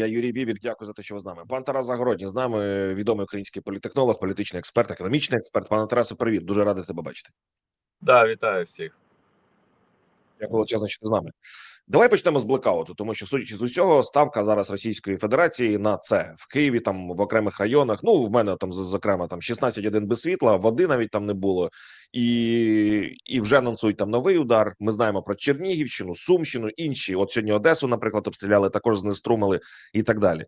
Я Юрій Бібік. Дякую за те, що ви з нами. Пан Тарас Загородній з нами відомий український політехнолог, політичний експерт, економічний експерт. Пане Тарасе, привіт. Дуже радий тебе бачити. Да, вітаю всіх. Дякую величезно, що ти з нами. Давай почнемо з блекауту, тому що судячи з усього, ставка зараз Російської Федерації на це в Києві, там в окремих районах. Ну в мене там зокрема там 16 годин без світла, води навіть там не було, і і вже анонсують там новий удар. Ми знаємо про Чернігівщину, Сумщину, інші. От сьогодні Одесу, наприклад, обстріляли, також знеструмили і так далі.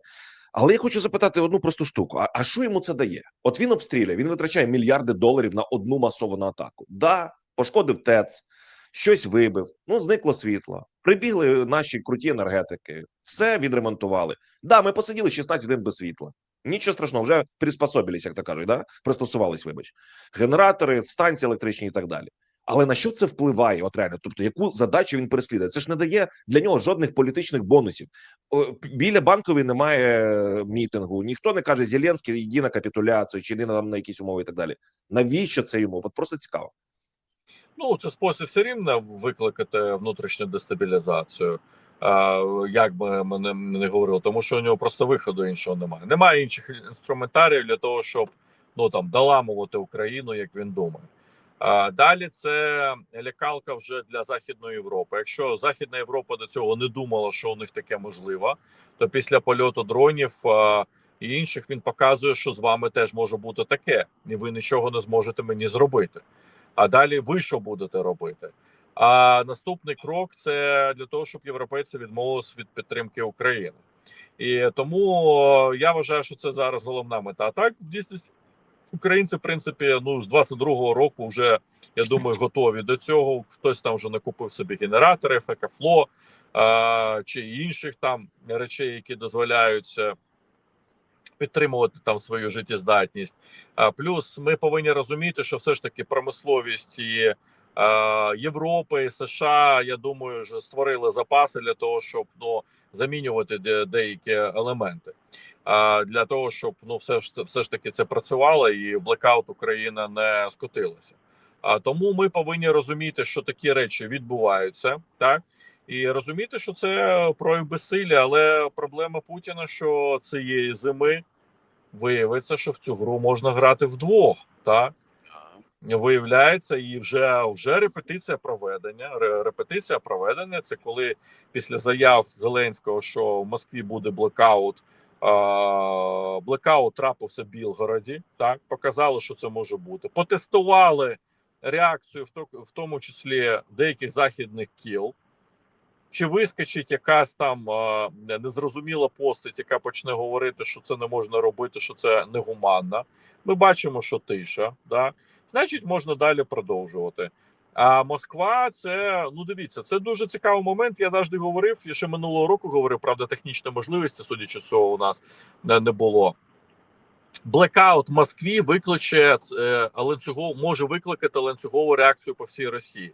Але я хочу запитати одну просту штуку: а, а що йому це дає? От він обстріляє, він витрачає мільярди доларів на одну масовану атаку. Да, пошкодив ТЕЦ щось вибив, ну зникло світло. Прибігли наші круті енергетики, все відремонтували. Да, ми посиділи 16 годин без світла. Нічого страшного, вже приспособились, як то кажуть, да? пристосувались, вибач, генератори, станції електричні і так далі. Але на що це впливає? От реально, тобто, яку задачу він переслідує? Це ж не дає для нього жодних політичних бонусів. Біля банкової немає мітингу. Ніхто не каже Зеленський, йди на капітуляцію, чи йди на, на якісь умови і так далі. Навіщо це йому? От просто цікаво. Ну, це спосіб все рівно викликати внутрішню дестабілізацію. Як би ми не, не говорили, тому що у нього просто виходу іншого немає. Немає інших інструментарів для того, щоб ну там доламувати Україну, як він думає. А, Далі це лякалка вже для Західної Європи. Якщо Західна Європа до цього не думала, що у них таке можливо, то після польоту дронів а, і інших він показує, що з вами теж може бути таке, і ви нічого не зможете мені зробити. А далі ви що будете робити? А наступний крок це для того, щоб європейці відмовилися від підтримки України, і тому я вважаю, що це зараз головна мета. А так в дійсності українці, в принципі, ну з 22-го року вже я думаю, готові до цього. Хтось там вже накупив собі генератори, фекафло а, чи інших там речей, які дозволяють підтримувати там свою життєздатність. А плюс ми повинні розуміти, що все ж таки промисловість і Європи США, я думаю, вже створили запаси для того, щоб ну замінювати де, деякі елементи. А для того, щоб ну все ж все ж таки це працювало, і блекаут Україна не скотилася. А тому ми повинні розуміти, що такі речі відбуваються, так і розуміти, що це прояв безсилля, але проблема Путіна, що цієї зими виявиться, що в цю гру можна грати вдвох. Так виявляється, і вже вже репетиція проведення. Репетиція проведення це коли після заяв Зеленського, що в Москві буде блекаут. Блекаут трапився в Білгороді. Так показали, що це може бути. Потестували реакцію, в тому числі деяких західних кіл чи вискочить якась там незрозуміла постать, яка почне говорити, що це не можна робити, що це негуманно. Ми бачимо, що тиша, да значить, можна далі продовжувати. А Москва, це ну дивіться, це дуже цікавий момент. Я завжди говорив. Я ще минулого року говорив, правда, технічні можливості, судячи цього, у нас не, не було. Блекаут в Москві викличе е, ланцюгов, може викликати ланцюгову реакцію по всій Росії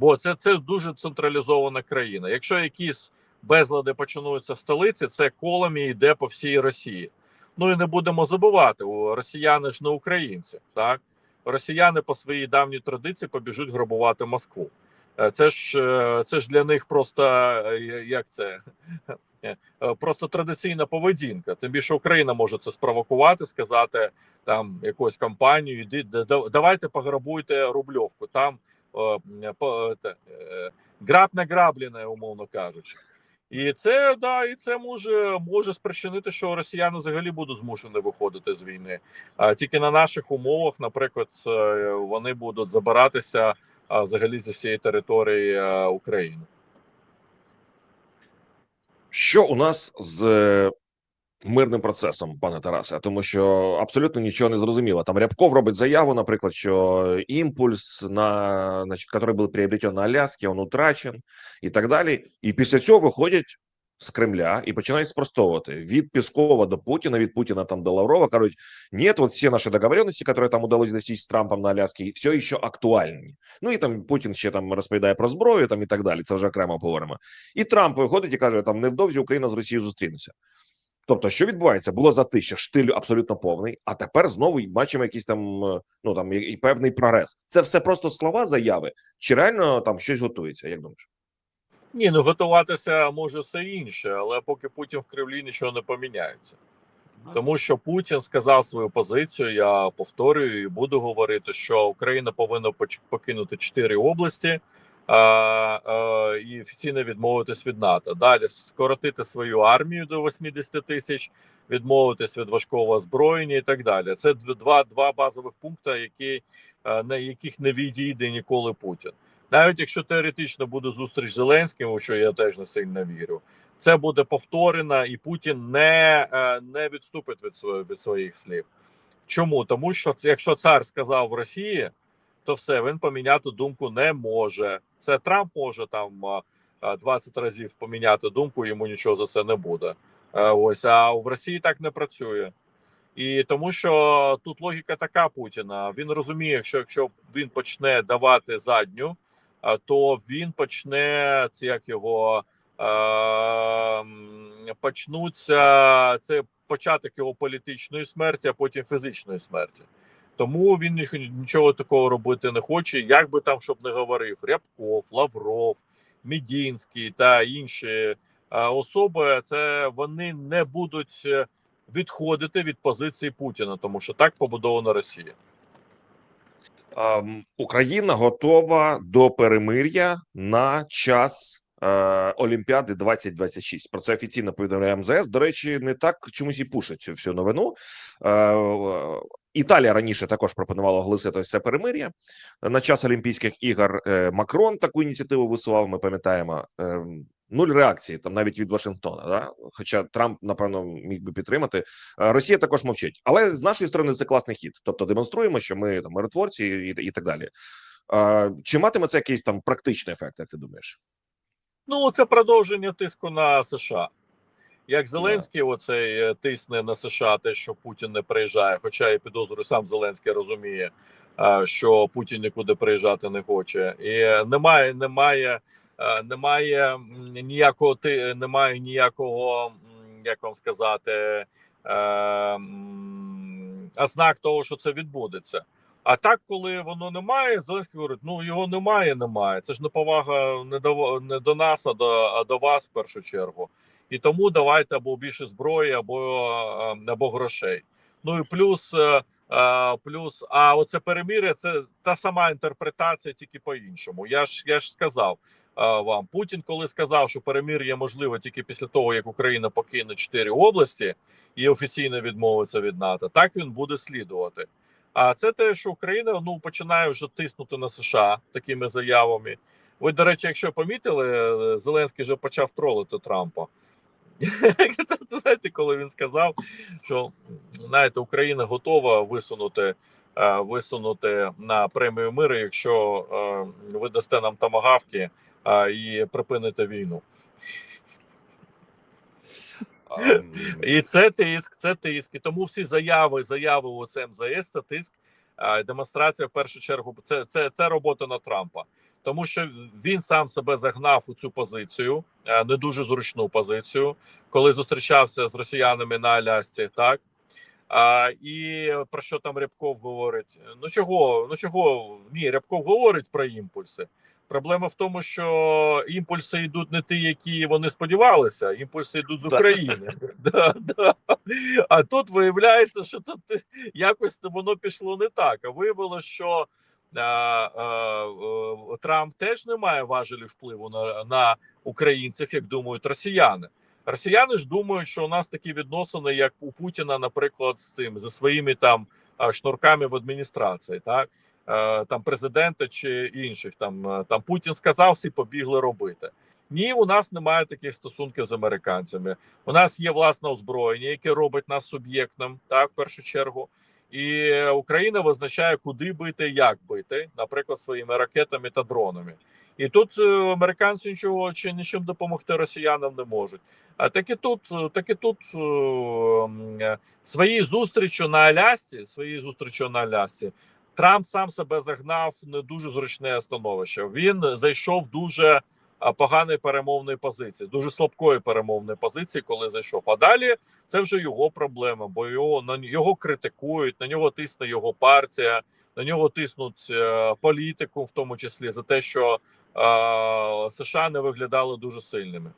бо це це дуже централізована країна. Якщо якісь безлади починаються в столиці, це колами йде по всій Росії. Ну і не будемо забувати, росіяни ж не українці. Так росіяни по своїй давній традиції побіжуть грабувати Москву. Е, це ж е, це ж для них просто е, як це просто традиційна поведінка. Тим більше Україна може це спровокувати, сказати там якусь компанію, іди давайте пограбуйте рубльовку. Там граб награблене, умовно кажучи. І це да, і це може може спричинити, що росіяни взагалі будуть змушені виходити з війни. А тільки на наших умовах, наприклад, е, вони будуть забиратися а, взагалі зі всієї території а, України. Що у нас з мирним процесом, пане Тарасе, тому що абсолютно нічого не зрозуміло. Там Рябков робить заяву, наприклад, що імпульс, на значить, який був приобретен на Аляскі, він утрачен і так далі. І після цього виходять з Кремля і починають спростовувати від Піскова до Путіна, від Путіна там до Лаврова. кажуть, ні, вот всі наші договоренности, які там удалось достичь з Трампом на Аляскі, все ще актуальні. Ну і там Путін ще там розповідає про зброю там і так далі. Це вже окремо поговоримо. І Трамп виходить і каже: там невдовзі Україна з Росією зустрінеться. Тобто, що відбувається, було затища, штиль абсолютно повний, а тепер знову бачимо якийсь там е, ну там і певний прогрес. Це все просто слова заяви, чи реально там щось готується? Як думаєш? Ні, ну готуватися може все інше, але поки Путін в Кремлі нічого не поміняється. Тому що Путін сказав свою позицію. Я повторюю і буду говорити, що Україна повинна покинути чотири області і офіційно відмовитись від НАТО. Далі скоротити свою армію до 80 тисяч, відмовитись від важкого озброєння і так далі. Це два, два базових пункти, які на яких не відійде ніколи Путін. Навіть якщо теоретично буде зустріч з Зеленським, у що я теж не сильно вірю це буде повторено, і Путін не, е, не відступить від своїх від своїх слів. Чому? Тому що якщо цар сказав в Росії, то все він поміняти думку не може. Це Трамп може там а, а, 20 разів поміняти думку, йому нічого за це не буде. Е, Ось а в Росії так не працює. І тому що тут логіка така Путіна. Він розуміє, що якщо він почне давати задню, то він почне це як його почнуться це початок його політичної смерті, а потім фізичної смерті. Тому він нічого такого робити не хоче. Як би там щоб не говорив Рябков, Лавров, Мідінський та інші е, особи, це вони не будуть е, відходити від позиції Путіна, тому що так побудована Росія. Україна готова до перемир'я на час е, Олімпіади 2026. Про це офіційно повідомляє МЗС. До речі, не так чомусь і пушать цю всю новину. Італія раніше також пропонувала оголосити це перемир'я на час Олімпійських ігор. Е, Макрон таку ініціативу висував. Ми пам'ятаємо. Е, Нуль реакції там навіть від Вашингтона, да? хоча Трамп напевно міг би підтримати. Е, Росія також мовчить, але з нашої сторони це класний хід. Тобто демонструємо, що ми там миротворці і, і так далі. Чи матиме це якийсь там практичний ефект, як ти думаєш? Ну це продовження тиску на США. Як Зеленський оцей е, тисне на США, те, що Путін не приїжджає. Хоча я підозрюю, сам Зеленський розуміє, е, що Путін нікуди приїжджати не хоче, і е, немає, немає, немає ніякого ти немає ніякого, як вам сказати, м, ознак того, що це відбудеться. А так, коли воно немає, Зеленський говорить: ну його немає, немає. Це ж неповага не до не до нас, а до, а до вас в першу чергу. І тому давайте або більше зброї, або е, або грошей. Ну і плюс, е, е, плюс, а оце перемір'я це та сама інтерпретація, тільки по-іншому. Я ж я ж сказав вам, Путін, коли сказав, що перемир'я можливо тільки після того, як Україна покине чотири області і офіційно відмовиться від НАТО, так він буде слідувати. А це те, що Україна ну починає вже тиснути на США такими заявами. Ви, до речі, якщо помітили, Зеленський вже почав тролити Трампа. Це, знаєте, коли він сказав, що знаєте, Україна готова висунути е, висунути на премію миру, якщо е, ви дасте нам тамагавки е, і припините війну. І це тиск, це тиск. І тому всі заяви, заяви у це МЗС, це тиск. Демонстрація в першу чергу. Це це, це робота на Трампа, тому що він сам себе загнав у цю позицію, е, не дуже зручну позицію, коли зустрічався з росіянами на Алясці. Так а, і про що там Рябков говорить? Ну чого? Ну чого? Ні, Рябков говорить про імпульси. Проблема в тому, що імпульси йдуть не ті, які вони сподівалися. Імпульси йдуть з України. Да, да. А тут виявляється, що тут якось воно пішло не так. А виявилося, що Трамп теж не має важелі впливу на, на українців, як думають росіяни. Росіяни ж думають, що у нас такі відносини, як у Путіна, наприклад, з тим зі своїми там шнурками в адміністрації, так Е, там президента чи інших. Там е, там Путін сказав, всі побігли робити. Ні, у нас немає таких стосунків з американцями. У нас є власне озброєння, яке робить нас суб'єктом, так в першу чергу. І Україна визначає, куди бити, як бити, наприклад, своїми ракетами та дронами. І тут е, американці нічого чи нічим допомогти росіянам не можуть. А так і тут, е, так і тут е, свої зустрічі на Алясці, свої зустрічі на Алясці, Трамп сам себе загнав не дуже зручне становище. Він зайшов дуже поганої перемовної позиції, дуже слабкої перемовної позиції, коли зайшов. А далі це вже його проблема, бо його на його критикують, на нього тисне його партія, на нього тиснуть е, політику, в тому числі за те, що е, США не виглядали дуже сильними.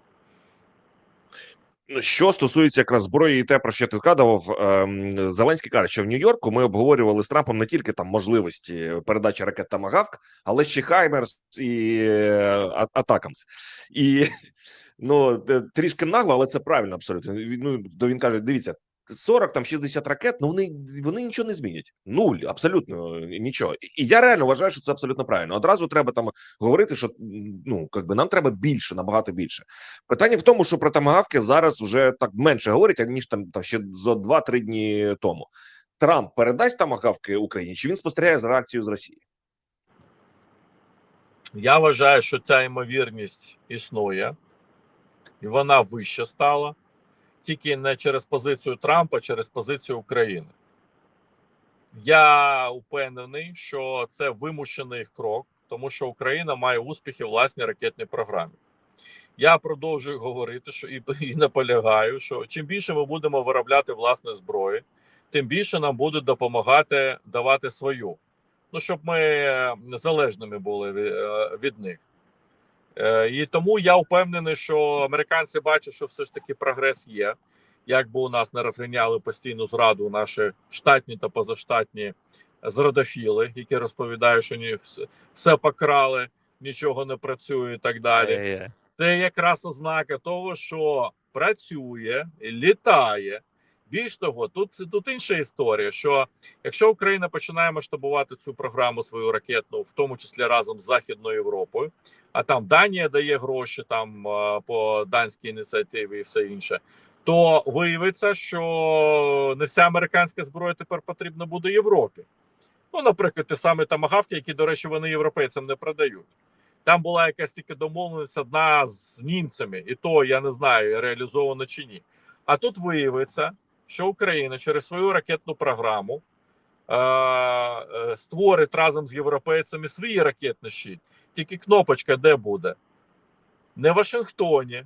Що стосується якраз зброї, і те про що ти згадував, ем, Зеленський каже, що в Нью-Йорку ми обговорювали з Трампом не тільки там можливості передачі ракет та Магавк, але ще Хаймерс і е, Атакамс. І ну трішки нагло, але це правильно абсолютно. Він- Ну він каже: дивіться. 40 там 60 ракет, ну вони вони нічого не змінять. Нуль, абсолютно нічого. І я реально вважаю, що це абсолютно правильно. Одразу треба там говорити, що ну якби нам треба більше, набагато більше. Питання в тому, що про тамагавки зараз вже так менше говорять, ніж там, там ще за 2-3 дні тому. Трамп передасть тамагавки Україні, чи він спостерігає за реакцією з Росії? Я вважаю, що ця ймовірність існує, і вона вища стала тільки не через позицію Трампа, а через позицію України. Я упевнений, що це вимушений крок, тому що Україна має успіхи в власній ракетній програмі. Я продовжую говорити, що і, і наполягаю, що чим більше ми будемо виробляти власної зброї, тим більше нам будуть допомагати давати свою. Ну, щоб ми е, незалежними були е, від них. Е, І тому я впевнений, що американці бачать, що все ж таки прогрес є. Як би у нас не розганяли постійну зраду наші штатні та позаштатні зрадофіли, які розповідають, що ні, все, все покрали, нічого не працює і так далі. Це якраз ознака того, що працює, літає. Більш того, тут тут інша історія. Що якщо Україна починає масштабувати цю програму свою ракетну, в тому числі разом з Західною Європою, а там Данія дає гроші там по данській ініціативі і все інше, то виявиться, що не вся американська зброя тепер потрібна буде Європі. Ну, наприклад, ті самі тамагавки, які, до речі, вони європейцям не продають. Там була якась тільки домовленість одна з німцями, і то я не знаю, реалізовано чи ні. А тут виявиться, що Україна через свою ракетну програму е- е- створить разом з європейцями свій ракетний щит. Тільки кнопочка де буде? Не в Вашингтоні,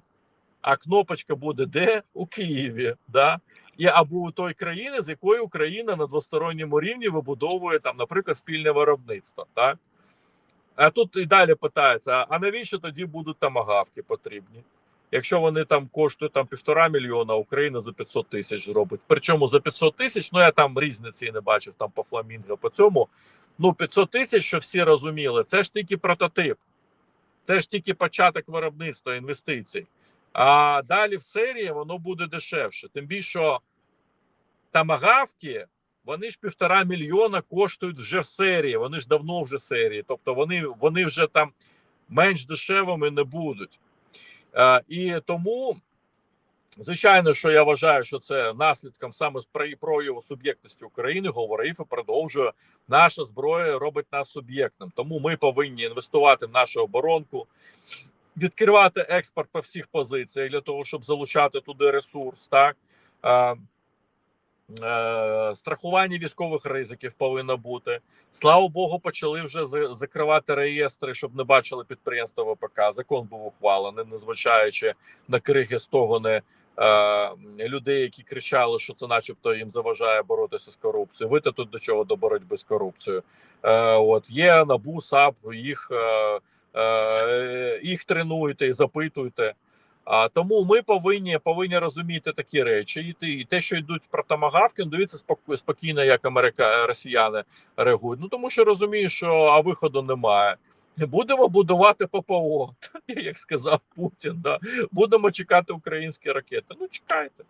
а кнопочка буде де? У Києві. Да? І або у той країни, з якої Україна на двосторонньому рівні вибудовує там, наприклад, спільне виробництво. Так? А тут і далі питається: а навіщо тоді будуть тамагавки потрібні? Якщо вони там коштують там півтора мільйона, Україна за 500 тисяч зробить. Причому за 500 тисяч, ну я там різниці не бачив там по фламінго, по цьому. Ну 500 тисяч, що всі розуміли, це ж тільки прототип, це ж тільки початок виробництва інвестицій. А далі в серії воно буде дешевше. Тим більше тамагавки, вони ж півтора мільйона коштують вже в серії. Вони ж давно вже серії. Тобто вони, вони вже там менш дешевими не будуть. Е, і тому, звичайно, що я вважаю, що це наслідком саме прояву суб'єктності України говорив і продовжує наша зброя робить нас суб'єктним. Тому ми повинні інвестувати в нашу оборонку, відкривати експорт по всіх позиціях для того, щоб залучати туди ресурс. так. Е, страхування військових ризиків повинно бути. Слава Богу, почали вже закривати реєстри, щоб не бачили підприємства ВПК. Закон був ухвалений, незважаючи на криги стогони е, людей, які кричали, що це, начебто, їм заважає боротися з корупцією. Ви тут до чого до боротьби з корупцією? Е, От є набу САП, їх, їх тренуйте і запитуйте. А тому ми повинні повинні розуміти такі речі, і те, що йдуть про тамагавки, ну, дивіться спокійно, як Америка Росіяни реагують. Ну тому що розумію, що а виходу немає. Будемо будувати ППО, як сказав Путін. Да. Будемо чекати українські ракети. Ну чекайте.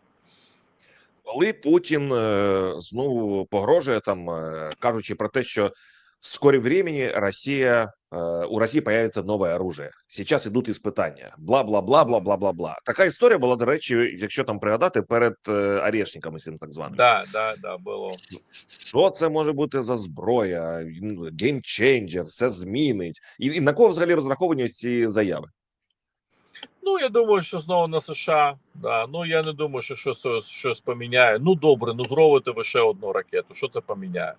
Коли Путін е, знову погрожує там, е, кажучи про те, що в скором времени Россия, э, у России появится новое оружие. Сейчас ідуть іспитання. Бла бла бла бла бла бла бла. Така історія була, до речі, якщо там пригадати перед е, Орешниками цим так званим. Да, да, да, було. Що це може бути за зброя? Геймченджер, все змінить. І, і на кого взагалі розраховані ось ці заяви? Ну, я думаю, що знову на США. Да. Ну я не думаю, що щось щось поміняє. Ну добре, ну зробите ви ще одну ракету. Що це поміняє?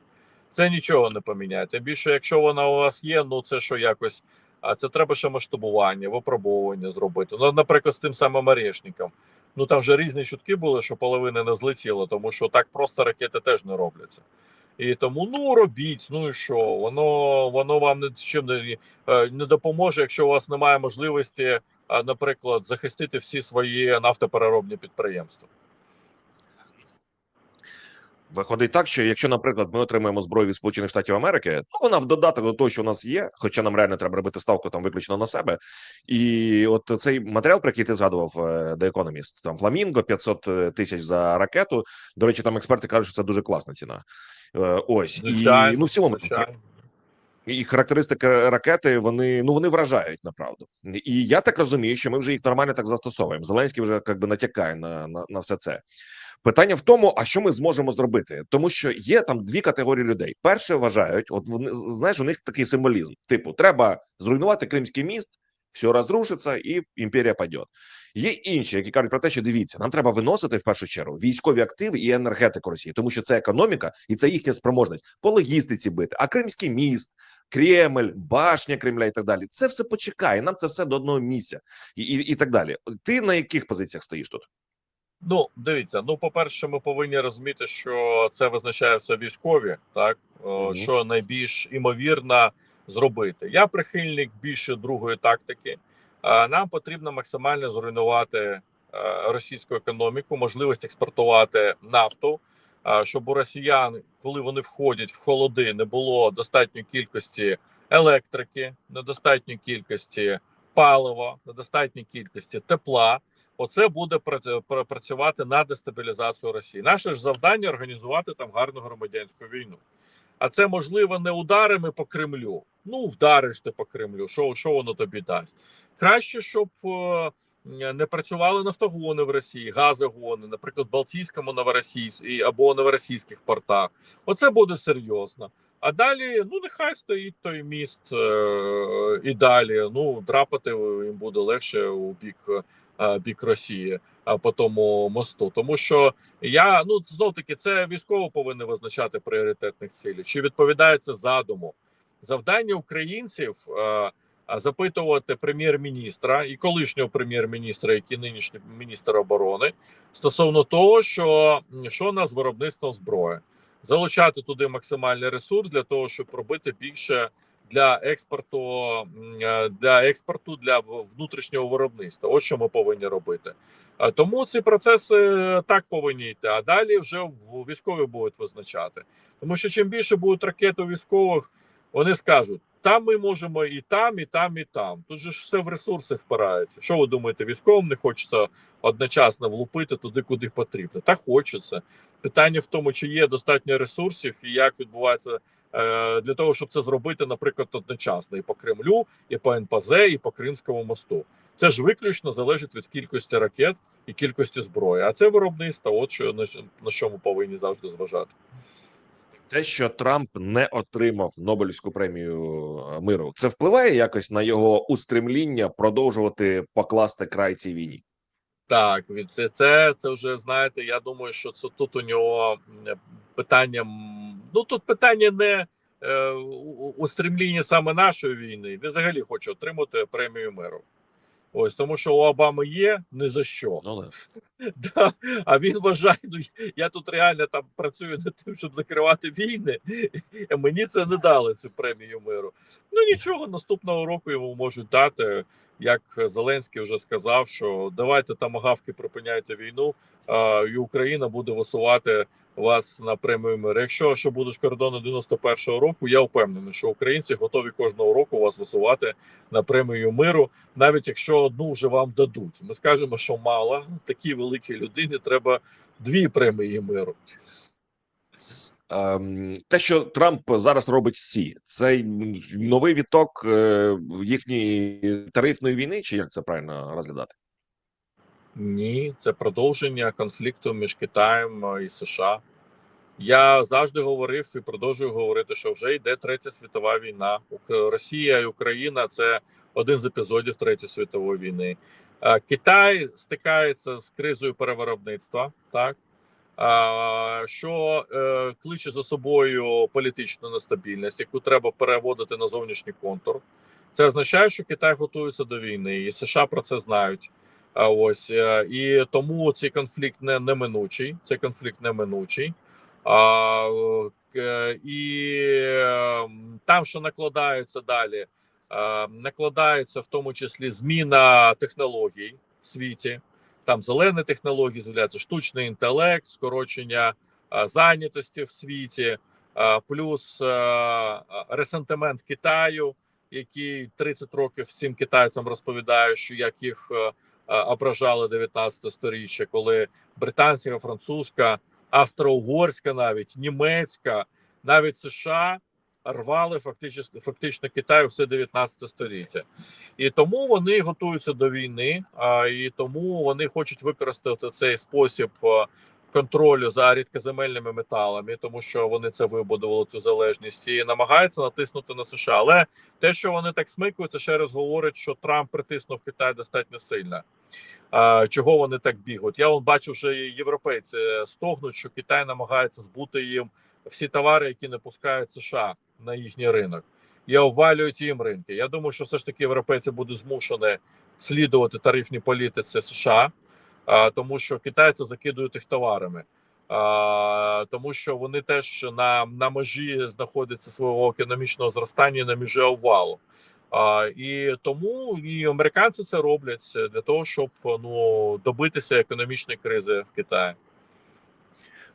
Це нічого не поміняє. Тим більше, якщо вона у вас є, ну це що якось. А це треба ще масштабування, випробовування зробити. Ну, наприклад, з тим самим орешником. Ну там вже різні чутки були, що половина не злетіла, тому що так просто ракети теж не робляться. І тому ну робіть, ну і що? Воно воно вам не чим не, е, не допоможе, якщо у вас немає можливості, е, наприклад, захистити всі свої нафтопереробні підприємства. Виходить так, що якщо, наприклад, ми отримаємо зброю від Сполучених Штатів Америки, ну вона в додаток до того, що у нас є, хоча нам реально треба робити ставку там виключно на себе. І от цей матеріал, про який ти згадував, е, The Economist, там Фламінго 500 тисяч за ракету. До речі, там експерти кажуть, що це дуже класна ціна. Е, Ось і ну в цілому. І характеристики ракети вони ну вони вражають направду. І я так розумію, що ми вже їх нормально так застосовуємо. Зеленський вже як би натякає на, на, на все це. Питання в тому, а що ми зможемо зробити, тому що є там дві категорії людей. Перше вважають, от вони знаєш, у них такий символізм: типу, треба зруйнувати Кримський міст, все розрушиться, і імперія паде. Є інші, які кажуть про те, що дивіться, нам треба виносити в першу чергу військові активи і енергетику Росії, тому що це економіка і це їхня спроможність по логістиці бити. А Кримський міст, Кремль, башня Кремля і так далі. Це все почекає. Нам це все до одного місця і, і, і так далі. Ти на яких позиціях стоїш тут? Ну, дивіться, ну, по-перше, ми повинні розуміти, що це визначає все військові, так Мгм. що найбільш імовірно зробити. Я прихильник більше другої тактики. А, Нам потрібно максимально зруйнувати е, російську економіку, можливість експортувати нафту, щоб у росіян, коли вони входять в холоди, не було достатньої кількості електрики, недостатньої кількості палива, недостатньої кількості тепла. Оце буде пра- пра- працювати на дестабілізацію Росії. Наше ж завдання організувати там гарну громадянську війну. А це можливо не ударами по Кремлю. Ну, вдариш ти по Кремлю. Що, що воно тобі дасть? Краще, щоб е, не працювали нафтогони в Росії, газогони, наприклад, Балтійському новоросійськ і- або новоросійських портах. Оце буде серйозно. А далі, ну нехай стоїть той міст е, і далі. Ну, драпати їм буде легше у бік, бік Росії, а по тому мосту. Тому що я ну знов таки це військово повинні визначати пріоритетних цілей. Чи відповідає це задуму? Завдання українців е, запитувати прем'єр-міністра і колишнього прем'єр-міністра, який нинішній міністр оборони, стосовно того, що, що нас з виробництвом зброї, залучати туди максимальний ресурс для того, щоб робити більше для експорту е, для експорту для внутрішнього виробництва. Ось що ми повинні робити. Тому ці процеси так повинні йти. А далі вже військові будуть визначати. Тому що чим більше будуть ракет у військових, вони скажуть: там ми можемо і там, і там, і там. Тут же ж все в ресурси впирається. Що ви думаєте, військовим не хочеться одночасно влупити туди, куди потрібно? Та хочеться. Питання в тому, чи є достатньо ресурсів і як відбувається. Е, Для того щоб це зробити, наприклад, одночасно і по Кремлю, і по НПЗ, і по Кримському мосту, це ж виключно залежить від кількості ракет і кількості зброї. А це виробництво, от що на, що- ми повинні завжди зважати. Те, що Трамп не отримав Нобелівську премію е, миру, це впливає якось на його устремління продовжувати покласти край цій війні. Так, від це, це, це вже знаєте. Я думаю, що це тут у нього питання. Ну тут питання не е, у- у стремлінні саме нашої війни. Він взагалі хоче отримати премію миру. Ось тому, що у Обами є не за що. Ну да. Да, а він вважає, ну я тут реально там працюю над тим, щоб закривати війни. а Мені це не дали цю премію миру. Ну нічого, наступного року йому можуть дати. Як Зеленський вже сказав, що давайте там агавки припиняйте війну, а, і Україна буде висувати вас на премію миру. Якщо що будуть кордони 91-го року, я впевнений, що українці готові кожного року вас висувати на премію миру навіть якщо одну вже вам дадуть. Ми скажемо, що мало такій великій людині треба дві премії миру. Ем, те, що Трамп зараз робить всі, це новий відток е, їхньої тарифної війни, чи як це правильно розглядати? Ні, це продовження конфлікту між Китаєм е, і США. Я завжди говорив і продовжую говорити, що вже йде третя світова війна. Росія і Україна це один з епізодів Третьої світової війни. Е, Китай стикається з кризою перевиробництва, так що е, кличе за собою політичну нестабільність, яку треба переводити на зовнішній контур. Це означає, що Китай готується до війни, і США про це знають. Ось е, і тому цей конфлікт не неминучий. Цей конфлікт неминучий. А, е, і е, там, що накладаються далі, е, накладається в тому числі зміна технологій в світі. Там зелені технології з'являються, штучний інтелект, скорочення зайнятості в світі, плюс ресентимент Китаю, який 30 років всім китайцям розповідає, що як їх ображали 19 сторіччя, коли британська, французька, австро-угорська, навіть німецька, навіть США рвали фактично фактично Китаю все 19 століття, і тому вони готуються до війни, а і тому вони хочуть використати цей спосіб е, контролю за рідкоземельними металами, тому що вони це вибудували цю залежність і намагаються натиснути на США. Але те, що вони так смикуються, ще раз говорить, що Трамп притиснув Китай достатньо сильно. А, чого вони так бігають? Я вон бачу, що європейці стогнуть, що Китай намагається збути їм всі товари, які не пускають США на їхній ринок, і обвалюють їм ринки. Я думаю, що все ж таки європейці будуть змушені слідувати тарифній політиці США, тому що китайці закидують їх товарами. Тому що вони теж на, на межі знаходяться свого економічного зростання на межі обвалу. І тому і американці це роблять для того, щоб ну добитися економічної кризи в Китаї.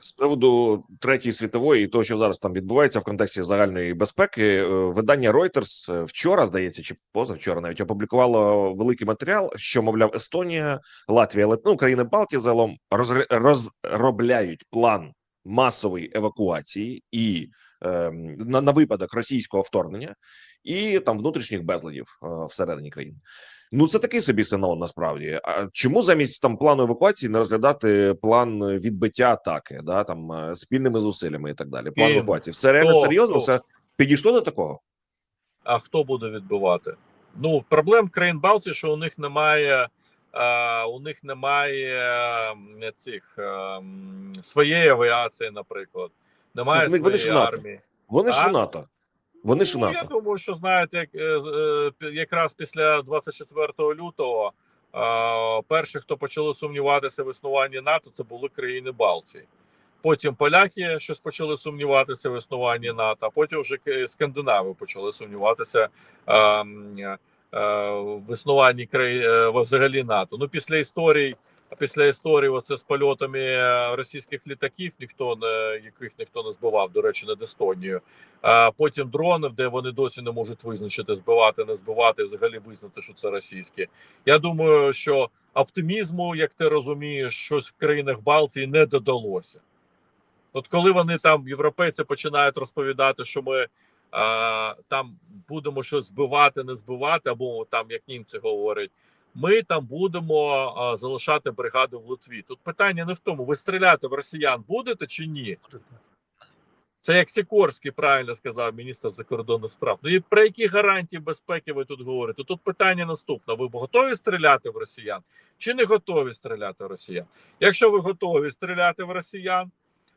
З приводу третьої світової і того, що зараз там відбувається в контексті загальної безпеки, е, видання Reuters е, вчора, здається, чи позавчора навіть опублікувало великий матеріал, що мовляв Естонія, Латвія, Литва, ну, країни Балтії загалом розробляють план масової евакуації і е, на, на випадок російського вторгнення і там внутрішніх безладів е, всередині країни. Ну це такий собі сигнал насправді. А чому замість там плану евакуації не розглядати план відбиття атаки, да там е, спільними зусиллями і так далі? План Ким? евакуації. Все реально Хто? серйозно? Хто? Все підійшло до такого? А хто буде відбивати? Ну проблем країн Балтії, що у них немає. Е, у них немає цих е, своєї авіації, наприклад, немає Вони- вони своєї в НАТО. армії. Вони ж? НАТО. Вони ж Ну, я думаю, що знаєте, як, е, якраз після 24 лютого перші, хто почали сумніватися в існуванні НАТО, це були країни Балтії. Потім поляки щось почали сумніватися в існуванні НАТО, а потім вже скандинави почали сумніватися в існуванні країн е, взагалі НАТО. Ну після історій. Після історії оце з польотами е, російських літаків, ніхто не яких ніхто не збивав, до речі, над Естонією. А потім дронів, де вони досі не можуть визначити, збивати, не збивати, взагалі визнати, що це російські. Я думаю, що оптимізму, як ти розумієш, щось в країнах Балтії не додалося. От коли вони там, європейці, починають розповідати, що ми там будемо щось збивати, не збивати, або там, як німці говорять, ми там будемо а, залишати бригаду в Литві. Тут питання не в тому, ви стріляти в росіян будете чи ні. Це як Сікорський правильно сказав міністр закордонних справ. Ну і про які гарантії безпеки ви тут говорите? Тут питання наступне: ви готові стріляти в росіян чи не готові стріляти в росіян? Якщо ви готові стріляти в росіян,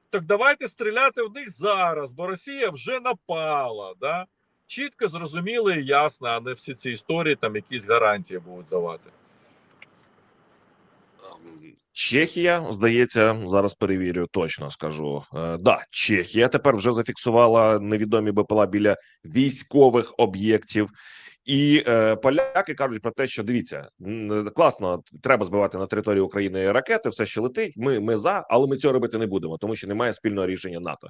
так давайте стріляти в них зараз, бо Росія вже напала. Да? Чітко зрозуміло і ясно, а не всі ці історії там якісь гарантії будуть давати. Чехія, здається, зараз перевірю, точно скажу. Е, да, Чехія тепер вже зафіксувала невідомі БПЛА біля військових об'єктів. І е, поляки кажуть про те, що дивіться, м, класно, треба збивати на території України ракети, все ще летить. Ми, ми за, але ми цього робити не будемо, тому що немає спільного рішення НАТО.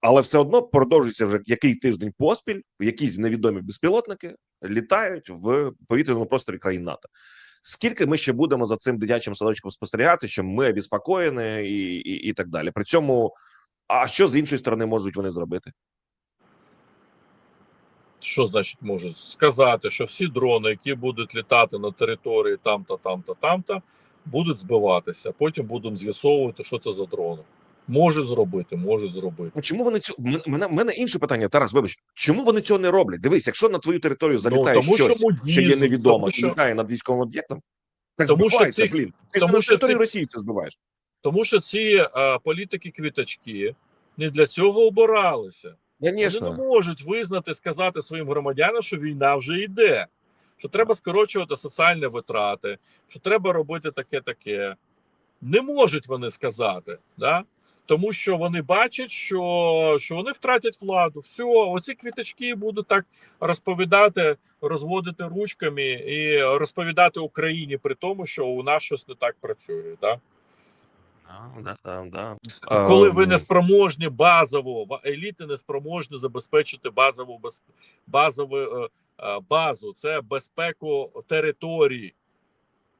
Але все одно продовжується вже який тиждень поспіль, якісь невідомі безпілотники літають в повітряному просторі країн НАТО. Скільки ми ще будемо за цим дитячим садочком спостерігати, що ми обіспокоєні і, і, і так далі. При цьому, а що з іншої сторони можуть вони зробити? Що значить можуть сказати, що всі дрони, які будуть літати на території там-то, там-то, там-то, будуть збиватися. Потім будемо з'ясовувати, що це за дрони. Може зробити, може зробити. Ну, Чому вони цього мене мене інше питання? Тарас, вибач, чому вони цього не роблять? Дивись, якщо на твою територію залітає Ну, тому що щось, мудізм, що є невідомо, тому що- літає над військовим об'єктом, так Тому що цих- блін. Ти тому на що території цих- Росії це збиваєш. Тому що ці е, політики квіточки не для цього обиралися. Вони не можуть визнати, сказати своїм громадянам, що війна вже йде, що треба скорочувати соціальні витрати, що треба робити таке-таке. Не можуть вони сказати. Да? тому що вони бачать, що, що вони втратять владу. Все, оці квіточки будуть так розповідати, розводити ручками і розповідати Україні при тому, що у нас щось не так працює. Да? Да, да, да. Коли ви Ем, не спроможні базово, еліти не спроможні забезпечити базову базову е, е, базу, це безпеку території.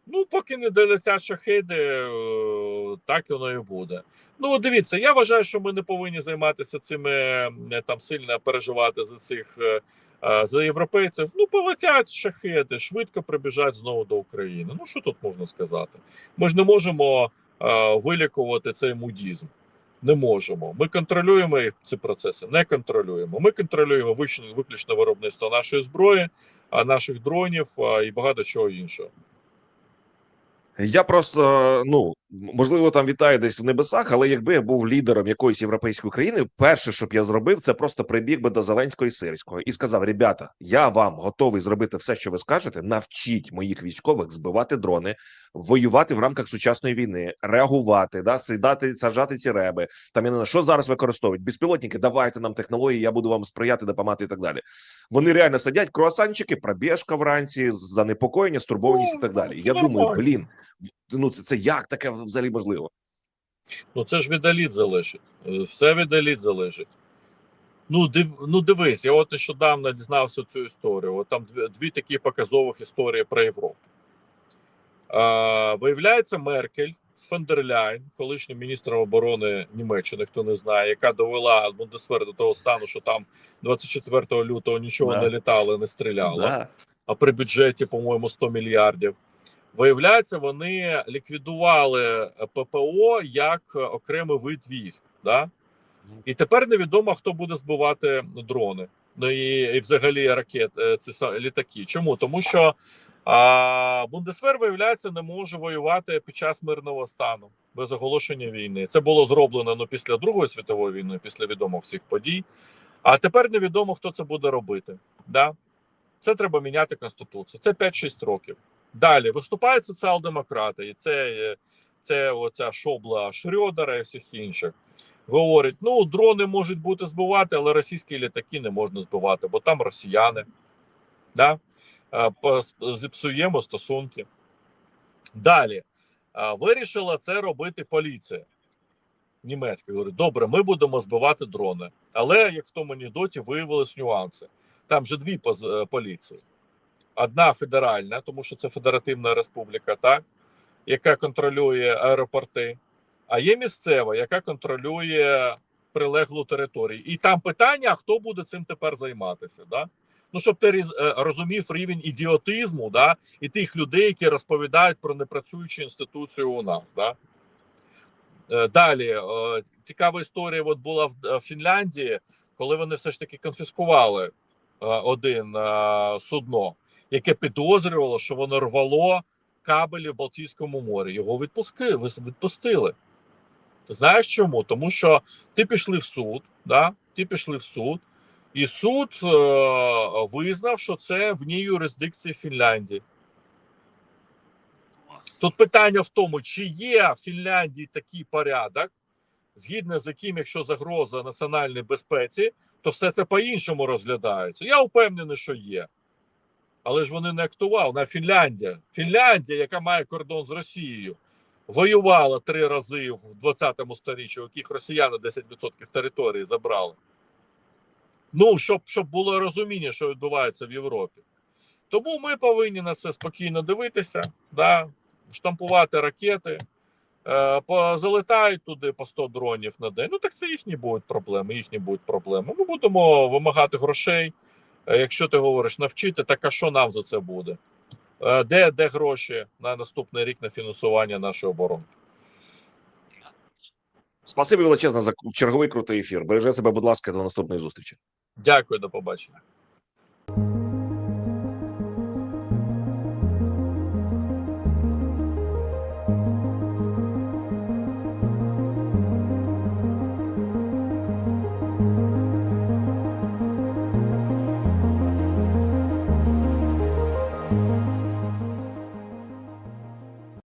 Ну, поки не долетять шахеди, е, так воно і буде. Ну, дивіться, я вважаю, що ми не повинні займатися цими там сильно переживати за цих за європейців. Ну, полетять шахеди, швидко прибіжать знову до України. Ну, що тут можна сказати? Ми ж не можемо вилікувати цей мудізм. Не можемо. Ми контролюємо ці процеси, не контролюємо. Ми контролюємо виключно, виробництво нашої зброї, наших дронів і багато чого іншого. Я просто ну можливо там вітаю десь в небесах, але якби я був лідером якоїсь європейської країни, перше, що б я зробив, це просто прибіг би до Зеленського і Сирського і сказав: Ребята, я вам готовий зробити все, що ви скажете. Навчіть моїх військових збивати дрони, воювати в рамках сучасної війни, реагувати, да сідати, саджати ці реби. Там я не знаю, що зараз використовують безпілотники. Давайте нам технології, я буду вам сприяти, допомагати і так далі. Вони реально сидять круасанчики, пробіжка вранці, занепокоєння, стурбованість і так далі. Я думаю, блін, ну це, це як таке взагалі можливо? Ну це ж від еліт залежить. Е, Все від еліт залежить. Ну, див, ну дивись, я от нещодавно дізнався цю історію. От там дві, дві такі показових історії про Європу. А, виявляється, Меркель з Фендерляйн, колишній міністр оборони Німеччини, хто не знає, яка довела Бундесвер до того стану, що там 24 лютого нічого Да. не літало, не стріляло. Да. а при бюджеті, по-моєму, 100 мільярдів. Виявляється, вони ліквідували ППО як окремий вид військ. Да? І тепер невідомо, хто буде збивати дрони. Ну і, і взагалі ракет, е, ці літаки. Чому? Тому що а, Бундесвер, виявляється, не може воювати під час мирного стану без оголошення війни. Це було зроблено ну, після Другої світової війни, після відомих всіх подій. А тепер невідомо, хто це буде робити. Да? Це треба міняти конституцію. Це 5-6 років. Далі виступають соціал-демократи, і це, це оця шобла Шрёдера і всіх інших. Говорять: ну, дрони можуть бути збивати, але російські літаки не можна збивати, бо там росіяни. Да? Е, Зіпсуємо стосунки. Далі е, вирішила це робити поліція німецька. Говорить, добре, ми будемо збивати дрони. Але як в тому анекдоті виявились нюанси. Там же дві е, поліції. Одна федеральна, тому що це Федеративна Республіка, так, яка контролює аеропорти, а є місцева, яка контролює прилеглу територію. І там питання: хто буде цим тепер займатися? Да? Ну, щоб ти е, розумів рівень ідіотизму, да, і тих людей, які розповідають про непрацюючу інституцію у нас. Да? Е, Далі е, цікава історія. От була в в Фінляндії, коли вони все ж таки конфіскували е, один е, судно, яке підозрювало, що воно рвало кабелі в Балтійському морі. Його відпустили. відпустили. Знаєш чому? Тому що ти пішли в суд, да? ти пішли в суд, і суд е, визнав, що це вне юрисдикції Фінляндії. Тут питання в тому, чи є в Фінляндії такий порядок, згідно з яким, якщо загроза національній безпеці, то все це по-іншому розглядається. Я впевнений, що є. Але ж вони не актували на Фінляндія. Фінляндія, яка має кордон з Росією, воювала три рази в 20-му сторіччі, у яких росіяни 10% території забрали. Ну, щоб, щоб було розуміння, що відбувається в Європі. Тому ми повинні на це спокійно дивитися, да, штампувати ракети, е, по, залетають туди по 100 дронів на день. Ну так це їхні будуть проблеми. Їхні будуть проблеми. Ми будемо вимагати грошей. Е, Якщо ти говориш навчити, так а що нам за це буде? Е, Де, де гроші на наступний рік на фінансування нашої оборони? Спасибі величезне за черговий крутий ефір. Бережи себе, будь ласка, до наступної зустрічі. Дякую, до побачення.